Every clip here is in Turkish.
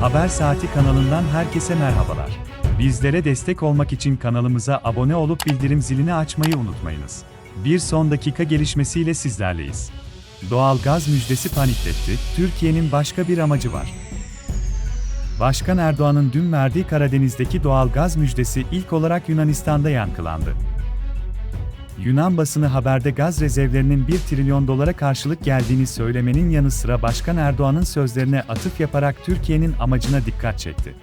Haber Saati kanalından herkese merhabalar. Bizlere destek olmak için kanalımıza abone olup bildirim zilini açmayı unutmayınız. Bir son dakika gelişmesiyle sizlerleyiz. Doğal gaz müjdesi panikletti, Türkiye'nin başka bir amacı var. Başkan Erdoğan'ın dün verdiği Karadeniz'deki doğal gaz müjdesi ilk olarak Yunanistan'da yankılandı. Yunan basını haberde gaz rezervlerinin 1 trilyon dolara karşılık geldiğini söylemenin yanı sıra Başkan Erdoğan'ın sözlerine atıf yaparak Türkiye'nin amacına dikkat çekti.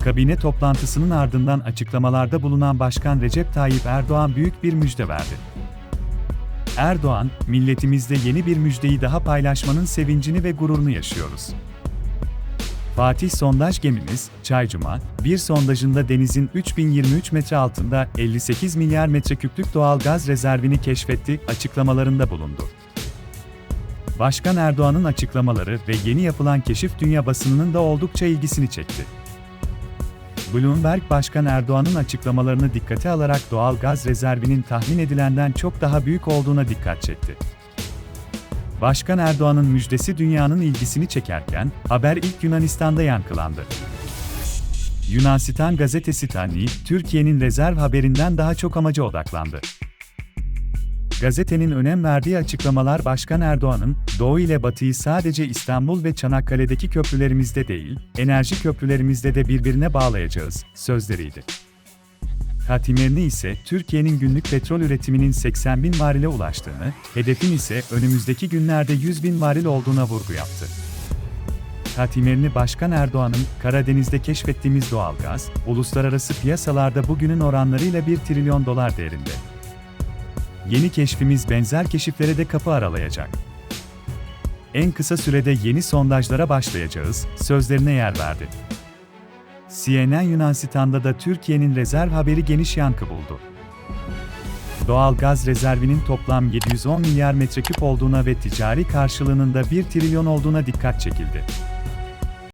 Kabine toplantısının ardından açıklamalarda bulunan Başkan Recep Tayyip Erdoğan büyük bir müjde verdi. Erdoğan, milletimizde yeni bir müjdeyi daha paylaşmanın sevincini ve gururunu yaşıyoruz. Fatih sondaj gemimiz, Çaycuma, bir sondajında denizin 3023 metre altında 58 milyar metreküplük doğal gaz rezervini keşfetti açıklamalarında bulundu. Başkan Erdoğan'ın açıklamaları ve yeni yapılan keşif dünya basınının da oldukça ilgisini çekti. Bloomberg Başkan Erdoğan'ın açıklamalarını dikkate alarak doğal gaz rezervinin tahmin edilenden çok daha büyük olduğuna dikkat çekti. Başkan Erdoğan'ın müjdesi dünyanın ilgisini çekerken, haber ilk Yunanistan'da yankılandı. Yunanistan gazetesi Tani, Türkiye'nin rezerv haberinden daha çok amaca odaklandı. Gazetenin önem verdiği açıklamalar Başkan Erdoğan'ın, Doğu ile Batı'yı sadece İstanbul ve Çanakkale'deki köprülerimizde değil, enerji köprülerimizde de birbirine bağlayacağız, sözleriydi. Hatimlerini ise Türkiye'nin günlük petrol üretiminin 80 bin varile ulaştığını, hedefin ise önümüzdeki günlerde 100 bin varil olduğuna vurgu yaptı. Hatimlerini Başkan Erdoğan'ın Karadeniz'de keşfettiğimiz doğalgaz, uluslararası piyasalarda bugünün oranlarıyla 1 trilyon dolar değerinde. Yeni keşfimiz benzer keşiflere de kapı aralayacak. En kısa sürede yeni sondajlara başlayacağız, sözlerine yer verdi. CNN Yunanistan'da da Türkiye'nin rezerv haberi geniş yankı buldu. Doğal gaz rezervinin toplam 710 milyar metreküp olduğuna ve ticari karşılığının da 1 trilyon olduğuna dikkat çekildi.